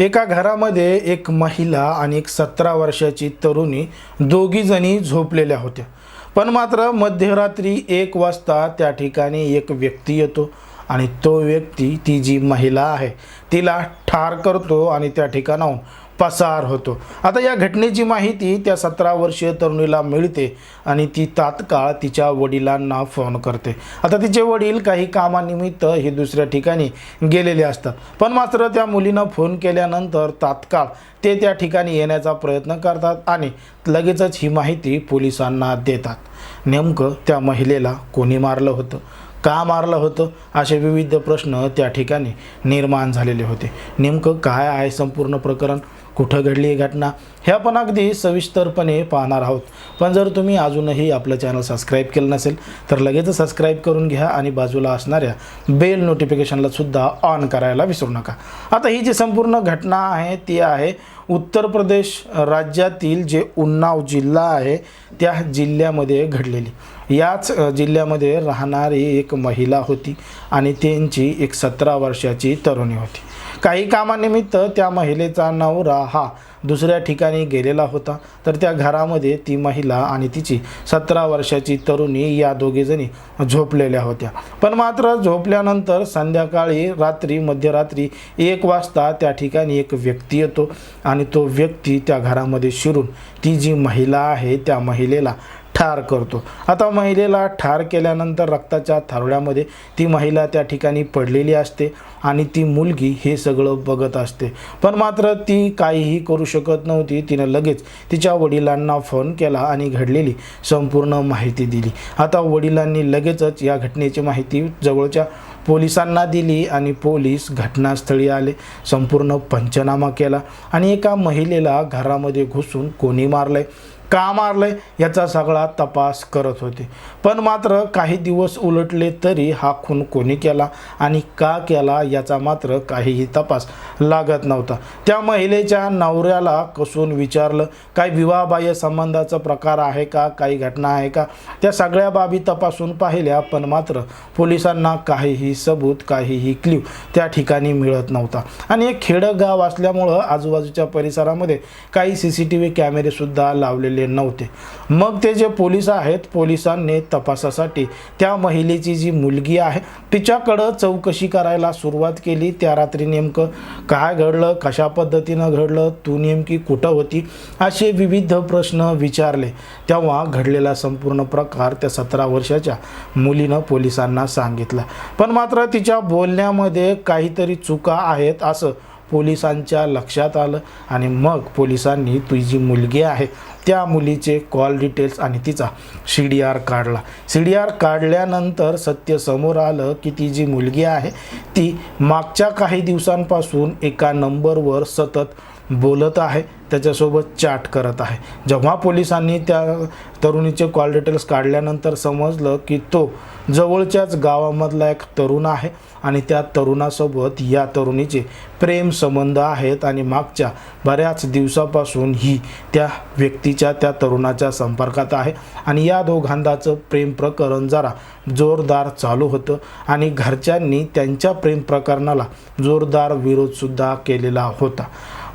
एका घरामध्ये एक महिला आणि एक सतरा वर्षाची तरुणी दोघीजणी झोपलेल्या होत्या. पण मात्र मध्यरात्री एक वाजता त्या ठिकाणी एक व्यक्ती येतो आणि तो व्यक्ती ती जी महिला आहे तिला ठार करतो आणि त्या ठिकाणाहून पसार होतो. आता या घटनेची माहिती त्या सतरा वर्षीय तरुणीला मिळते आणि ती तात्काळ तिच्या वडिलांना फोन करते. आता तिचे वडील काही कामानिमित्त हे दुसऱ्या ठिकाणी गेलेले असतात. पण मात्र त्या मुलीनं फोन केल्यानंतर तात्काळ ते त्या ठिकाणी येण्याचा प्रयत्न करतात आणि लगेचच ही माहिती पोलिसांना देतात. नेमकं त्या महिलेला कोणी मारलं होतं? का मारलं होतं? असे विविध प्रश्न त्या ठिकाणी निर्माण झालेले होते. नेमकं काय आहे संपूर्ण प्रकरण? कुठं घडली ही घटना हे आपण अगदी सविस्तरपणे पाहणार आहोत. पण जर तुम्ही अजूनही आपलं चॅनल सबस्क्राईब केलं नसेल तर लगेच सबस्क्राईब करून घ्या आणि बाजूला असणाऱ्या बेल नोटिफिकेशनला सुद्धा ऑन करायला विसरू नका. आता ही जी संपूर्ण घटना आहे ती आहे उत्तर प्रदेश राज्यातील जे उन्नाव जिल्हा आहे त्या जिल्ह्यामध्ये घडलेली. याच जिल्ह्यामध्ये राहणारी एक महिला होती आणि त्यांची एक सतरा वर्षाची तरुणी होती. काही कामानिमित्त त्या महिलेचा नवरा हा दुसऱ्या ठिकाणी गेलेला होता. तर त्या घरामध्ये ती महिला आणि तिची सतरा वर्षाची तरुणी या दोघीजणी झोपलेल्या होत्या. पण मात्र झोपल्यानंतर संध्याकाळी रात्री मध्यरात्री एक वाजता त्या ठिकाणी एक व्यक्ती येतो आणि तो व्यक्ती त्या घरामध्ये शिरून ती जी महिला आहे त्या महिलेला ठार करतो. आता महिलेला ठार केल्यानंतर रक्ताच्या थारोळ्यामध्ये ती महिला त्या ठिकाणी पडलेली असते आणि ती मुलगी हे सगळं बघत असते. पण मात्र ती काहीही करू शकत नव्हती. तिनं लगेच तिच्या वडिलांना फोन केला आणि घडलेली संपूर्ण माहिती दिली. आता वडिलांनी लगेचच या घटनेची माहिती जवळच्या पोलिसांना दिली आणि पोलीस घटनास्थळी आले. संपूर्ण पंचनामा केला आणि एका महिलेला घरामध्ये घुसून कोणी मारलंय? का मारलंय याचा सगळा तपास करत होते. पण मात्र काही दिवस उलटले तरी हा खून कोणी केला आणि का केला याचा मात्र काहीही तपास लागत नव्हता. त्या महिलेच्या नवऱ्याला कसून विचारलं काय विवाहबाह्य संबंधाचा प्रकार आहे का? काही घटना आहे का? त्या सगळ्या बाबी तपासून पाहिल्या पण मात्र पोलिसांना काहीही सबूत काहीही क्ल्यू त्या ठिकाणी मिळत नव्हता. आणि एक खेडं गाव असल्यामुळं आजूबाजूच्या परिसरामध्ये काही सी सी टी व्ही कॅमेरेसुद्धा लावलेले नव्हते. मग ते जे पोलीस आहेत पोलिसांनी तपासासाठी त्या महिलेची जी मुलगी आहे तिच्याकडं चौकशी करायला सुरुवात केली. त्या रात्री नेमकं काय घडलं कशा पद्धतीनं घडलं तू नेमकी कुठं होती असे विविध प्रश्न विचारले. तेव्हा घडलेला संपूर्ण प्रकार त्या सतरा वर्षाच्या मुलीनं पोलिसांना सांगितला. पण मात्र तिच्या बोलण्यामध्ये काहीतरी चुका आहेत असं पोलिसांच्या लक्षात आलं आणि मग पोलिसांनी तुझी मुलगी आहे त्या मुलीचे कॉल डिटेल्स आणि तिचा सी डी आर काढला. सी डी आर काढल्यानंतर सत्य समोर आलं की ती जी मुलगी आहे ती मागच्या काही दिवसांपासून एका नंबरवर सतत बोलत आहे त्याच्यासोबत चॅट करत आहे. जेव्हा पोलिसांनी त्या तरुणीचे कॉल डिटेल्स काढल्यानंतर समजलं की तो जवळच्याच गावामधला एक तरुण आहे आणि त्या तरुणासोबत या तरुणीचे प्रेम संबंध आहेत आणि मागच्या बऱ्याच दिवसापासून ही त्या व्यक्तीच्या त्या तरुणाच्या संपर्कात आहे. आणि या दोघांदाचं प्रेम प्रकरण जरा जोरदार चालू होतं आणि घरच्यांनी त्यांच्या प्रेम प्रकरणाला जोरदार विरोधसुद्धा केलेला होता.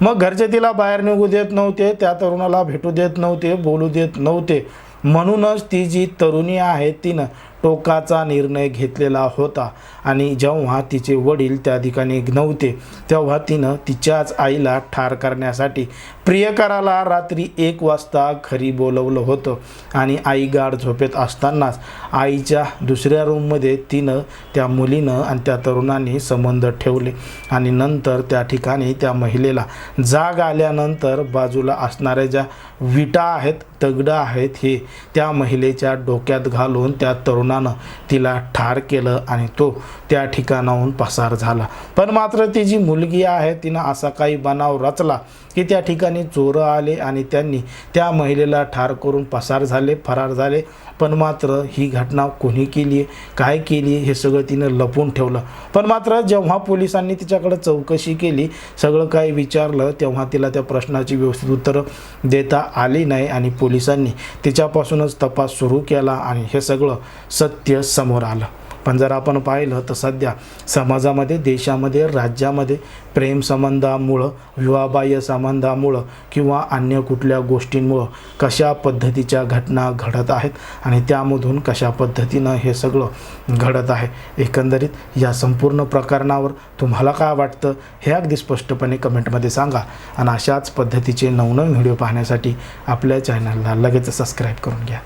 मग घरचे तिला बाहेर निघू देत नव्हते त्या तरुणाला भेटू देत नव्हते बोलू देत नव्हते. म्हणूनच ती जी तरुणी आहे तिनं टोकाचा निर्णय घेतलेला होता. आणि जेव्हा तिचे वडील त्या ठिकाणी नव्हते तेव्हा तिनं तिच्याच आईला ठार करण्यासाठी प्रियकराला रात्री एक वाजता घरी बोलवलं होतं. आणि आई गाढ झोपेत असतानाच आईच्या दुसऱ्या रूममध्ये तिनं त्या मुलीनं आणि त्या तरुणांनी संबंध ठेवले. आणि नंतर त्या ठिकाणी त्या महिलेला जाग आल्यानंतर बाजूला असणाऱ्या ज्या विटा आहेत दगडं आहेत हे त्या महिलेच्या डोक्यात घालून त्या तरुणानं तिला ठार केलं आणि तो त्या ठिकाणाहून पसार झाला. पण मात्र ती जी मुलगी आहे तिनं असा काही बनाव रचला की त्या ठिकाणी चोरं आले आणि त्यांनी त्या महिलेला ठार करून पसार झाले फरार झाले. पण मात्र ही घटना कोणी केली आहे काय केली हे सगळं तिनं लपून ठेवलं. पण मात्र जेव्हा पोलिसांनी तिच्याकडं चौकशी केली सगळं काही विचारलं तेव्हा तिला त्या प्रश्नाची व्यवस्थित उत्तरं देता आली नाही आणि पोलिसांनी तिच्यापासूनच तपास सुरू केला आणि हे सगळं सत्य समोर आलं. पण जर आपण पाहिलं तर सध्या समाजामध्ये देशामध्ये राज्यामध्ये प्रेमसंबंधामुळं विवाहबाह्य संबंधामुळं किंवा अन्य कुठल्या गोष्टींमुळं कशा पद्धतीच्या घटना घडत आहेत आणि त्यामधून कशा पद्धतीनं हे सगळं घडत आहे एकंदरीत या संपूर्ण प्रकरणावर तुम्हाला काय वाटतं हे अगदी स्पष्टपणे कमेंटमध्ये सांगा. आणि अशाच पद्धतीचे नवनवीन व्हिडिओ पाहण्यासाठी आपल्या चॅनलला लगेच सबस्क्राईब करून घ्या.